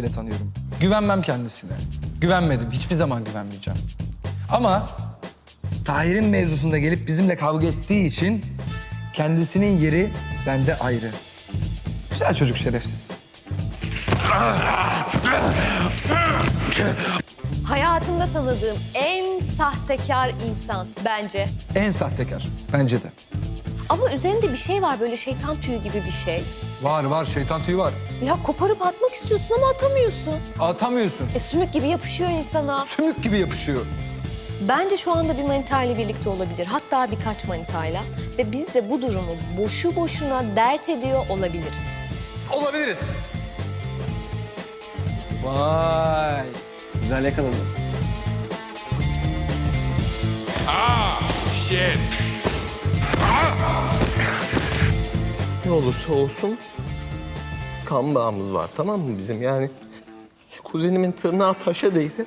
ile tanıyorum. Güvenmem kendisine. Güvenmedim. Hiçbir zaman güvenmeyeceğim. Ama Tahir'in mevzusunda gelip bizimle kavga ettiği için kendisinin yeri bende ayrı. Güzel çocuk şerefsiz. Hayatımda tanıdığım en sahtekar insan bence. En sahtekar. Bence de. Ama üzerinde bir şey var böyle şeytan tüyü gibi bir şey. Var var şeytan tüyü var. Ya koparıp atmak istiyorsun ama atamıyorsun. Atamıyorsun. E sümük gibi yapışıyor insana. Sümük gibi yapışıyor. Bence şu anda bir manitayla birlikte olabilir. Hatta birkaç manitayla. Ve biz de bu durumu boşu boşuna dert ediyor olabiliriz. Olabiliriz. Vay. Güzel yakaladın. Shit. Ne olursa olsun kan bağımız var tamam mı bizim yani? Kuzenimin tırnağı taşa değse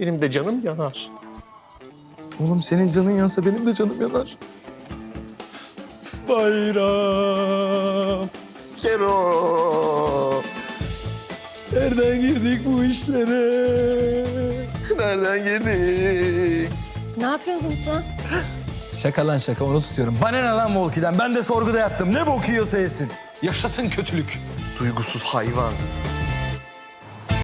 benim de canım yanar. Oğlum senin canın yansa benim de canım yanar. Bayram. Kero. Nereden girdik bu işlere? Nereden girdik? Ne yapıyorsunuz lan? Şaka lan şaka onu tutuyorum. Bana ne lan Volki'den? Ben de sorguda yattım. Ne bok yiyorsa yesin. Yaşasın kötülük. Duygusuz hayvan.